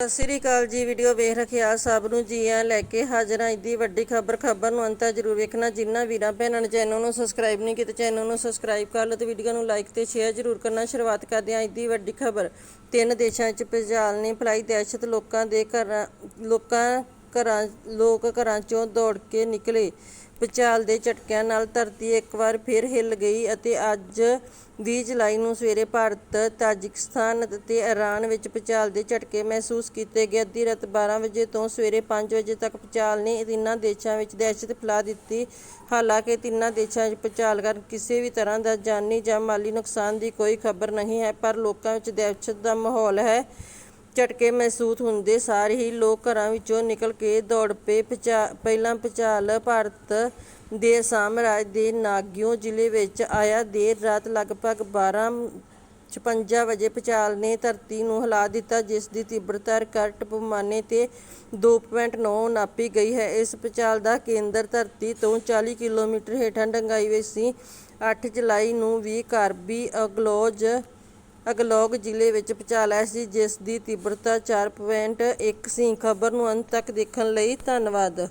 ਸਤਿ ਸ੍ਰੀ ਅਕਾਲ ਜੀ, ਵੀਡੀਓ ਵੇਖ ਰਖਿਆ ਸਭ ਨੂੰ ਜੀ ਆ ਲੈ ਕੇ ਹਾਜ਼ਰ ਹਾਂ ਅੱਜ ਦੀ ਵੱਡੀ ਖਬਰ ਖਬਰ ਨੂੰ ਅੰਤਾ ਜ਼ਰੂਰ ਵੇਖਣਾ। ਜਿਨ੍ਹਾਂ ਵੀਰਾਂ, ਭੈਣਾਂ ਨੇ ਚੈਨਲ ਨੂੰ ਸਬਸਕ੍ਰਾਈਬ ਨਹੀਂ ਕੀਤਾ, ਚੈਨਲ ਨੂੰ ਸਬਸਕ੍ਰਾਈਬ ਕਰ ਲਓ ਤੇ ਵੀਡੀਓ ਨੂੰ ਲਾਈਕ ਤੇ ਸ਼ੇਅਰ ਜ਼ਰੂਰ ਕਰਨਾ। ਸ਼ੁਰੂਆਤ ਕਰਦੇ ਹਾਂ ਅੱਜ ਦੀ ਵੱਡੀ ਖਬਰ। ਤਿੰਨ ਦੇਸ਼ਾਂ 'ਚ ਭੁਚਾਲ ਨੇ ਭਲਾਈ ਦਹਿਸ਼ਤ ਲੋਕਾਂ ਦੇ ਘਰਾਂ, ਲੋਕਾਂ ਘਰਾਂ, ਲੋਕ ਘਰਾਂ ਚੋਂ ਦੌੜ ਕੇ ਨਿਕਲੇ। ਭੂਚਾਲ ਦੇ ਝਟਕਿਆਂ ਨਾਲ ਧਰਤੀ ਇੱਕ ਵਾਰ ਫਿਰ ਹਿੱਲ ਗਈ ਅਤੇ ਅੱਜ 20 ਜੁਲਾਈ ਨੂੰ ਸਵੇਰੇ ਭਾਰਤ, ਤਾਜਿਕਸਤਾਨ ਅਤੇ ਈਰਾਨ ਵਿੱਚ ਭੂਚਾਲ ਦੇ ਝਟਕੇ ਮਹਿਸੂਸ ਕੀਤੇ ਗਏ। ਅੱਧੀ ਰਾਤ 12 ਵਜੇ ਤੋਂ ਸਵੇਰੇ 5 ਵਜੇ ਤੱਕ ਭੂਚਾਲ ਨੇ ਤਿੰਨਾਂ ਦੇਸ਼ਾਂ ਵਿੱਚ ਦਹਿਸ਼ਤ ਫੈਲਾ ਦਿੱਤੀ। ਹਾਲਾਂਕਿ ਤਿੰਨਾਂ ਦੇਸ਼ਾਂ ਵਿੱਚ ਭੁਚਾਲ ਕਾਰਨ ਕਿਸੇ ਵੀ ਤਰ੍ਹਾਂ ਦਾ ਜਾਨੀ ਜਾਂ ਮਾਲੀ ਨੁਕਸਾਨ ਦੀ ਕੋਈ ਖਬਰ ਨਹੀਂ ਹੈ, ਪਰ ਲੋਕਾਂ ਵਿੱਚ ਦਹਿਸ਼ਤ ਦਾ ਮਾਹੌਲ ਹੈ। ਝਟਕੇ ਮਹਿਸੂਸ ਹੁੰਦੇ ਸਾਰ ਹੀ ਲੋਕ ਘਰਾਂ ਵਿੱਚੋਂ ਨਿਕਲ ਕੇ ਦੌੜ ਪਏ ਭੁਚਾ- ਪਹਿਲਾਂ ਭੁਚਾਲ ਭਾਰਤ ਦੇ ਅਸਾਮ ਰਾਜ ਦੇ ਨਾਗਿਓ ਜ਼ਿਲ੍ਹੇ ਵਿੱਚ ਆਇਆ। ਦੇਰ ਰਾਤ ਲਗਭਗ 12:56 ਵਜੇ ਭੁਚਾਲ ਨੇ ਧਰਤੀ ਨੂੰ ਹਿਲਾ ਦਿੱਤਾ, ਜਿਸ ਦੀ ਤੀਬਰਤਾ ਰਿਕਾਰਡ ਪੈਮਾਨੇ ਤੇ 2.9 ਨਾਪੀ ਗਈ ਹੈ। ਇਸ ਭੁਚਾਲ ਦਾ ਕੇਂਦਰ ਧਰਤੀ ਤੋਂ 40 ਕਿਲੋਮੀਟਰ ਹੇਠਾਂ ਡੰਗਾਈ ਵਿੱਚ ਸੀ। 8 ਜੁਲਾਈ ਨੂੰ ਵੀ ਕਾਰਬੀ ਅਗਲੋਜ ਅਗਲੋਗ ਜ਼ਿਲ੍ਹੇ ਵਿੱਚ ਭੁਚਾਲ ਆਇਆ ਸੀ, ਜਿਸ ਦੀ ਤੀਬਰਤਾ 4.1 ਸੀ। ਖਬਰ ਨੂੰ ਅੰਤ ਤੱਕ ਦੇਖਣ ਲਈ ਧੰਨਵਾਦ।